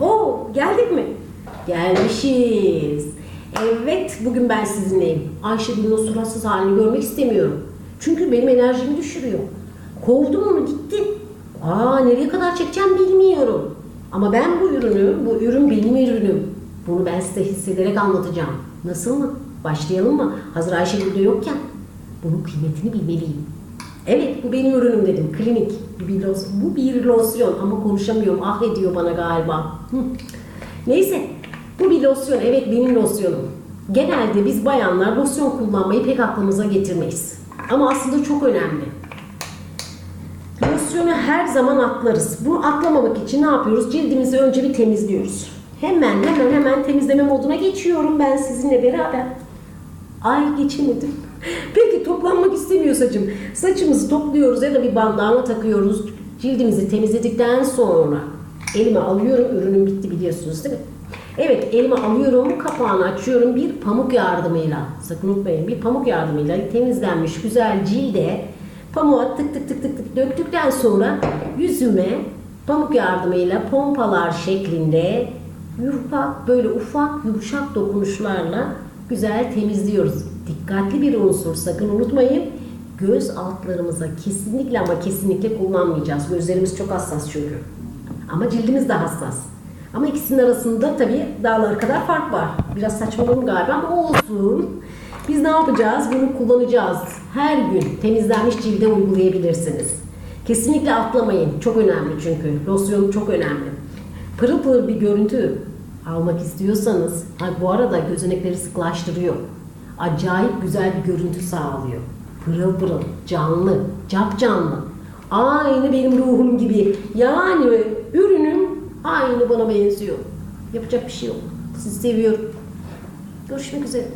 Oo, geldik mi? Gelmişiz. Evet, bugün ben sizinleyim. Ayşegül'ün o suratsız halini görmek istemiyorum. Çünkü benim enerjimi düşürüyor. Kovdum onu gitti. Aa, nereye kadar çekeceğim bilmiyorum. Ama ben bu ürünü, bu ürün benim ürünüm. Bunu ben size hissederek anlatacağım. Nasıl mı? Başlayalım mı? Hazır Ayşegül de yokken. Bunun kıymetini bilmeliyim. Evet bu benim ürünüm dedim. Klinik. Bir, los- bu bir losyon ama konuşamıyorum. Ah ediyor bana galiba. Neyse. Bu bir losyon. Evet benim losyonum. Genelde biz bayanlar losyon kullanmayı pek aklımıza getirmeyiz. Ama aslında çok önemli. Losyonu her zaman atlarız. Bu atlamamak için ne yapıyoruz? Cildimizi önce bir temizliyoruz. Hemen hemen hemen temizleme moduna geçiyorum ben sizinle beraber. Ay geçemedim. Peki toplanmak istemiyor saçım. Saçımızı topluyoruz ya da bir bandana takıyoruz. Cildimizi temizledikten sonra elime alıyorum. Ürünüm bitti biliyorsunuz değil mi? Evet elime alıyorum. Kapağını açıyorum. Bir pamuk yardımıyla. Sakın unutmayın. Bir pamuk yardımıyla temizlenmiş güzel cilde pamuğa tık tık tık tık tık döktükten sonra yüzüme pamuk yardımıyla pompalar şeklinde ufak böyle ufak yumuşak dokunuşlarla güzel temizliyoruz. Dikkatli bir unsur sakın unutmayın. Göz altlarımıza kesinlikle ama kesinlikle kullanmayacağız. Gözlerimiz çok hassas çünkü. Ama cildimiz de hassas. Ama ikisinin arasında tabii dağlar kadar fark var. Biraz saçmaladım galiba ama olsun. Biz ne yapacağız? Bunu kullanacağız. Her gün temizlenmiş cilde uygulayabilirsiniz. Kesinlikle atlamayın. Çok önemli çünkü. Losyon çok önemli. Pırıl pırıl bir görüntü almak istiyorsanız, ha bu arada gözenekleri sıklaştırıyor. Acayip güzel bir görüntü sağlıyor. Pırıl pırıl, canlı, cap canlı. Aynı benim ruhum gibi. Yani ürünüm aynı bana benziyor. Yapacak bir şey yok. Sizi seviyorum. Görüşmek üzere.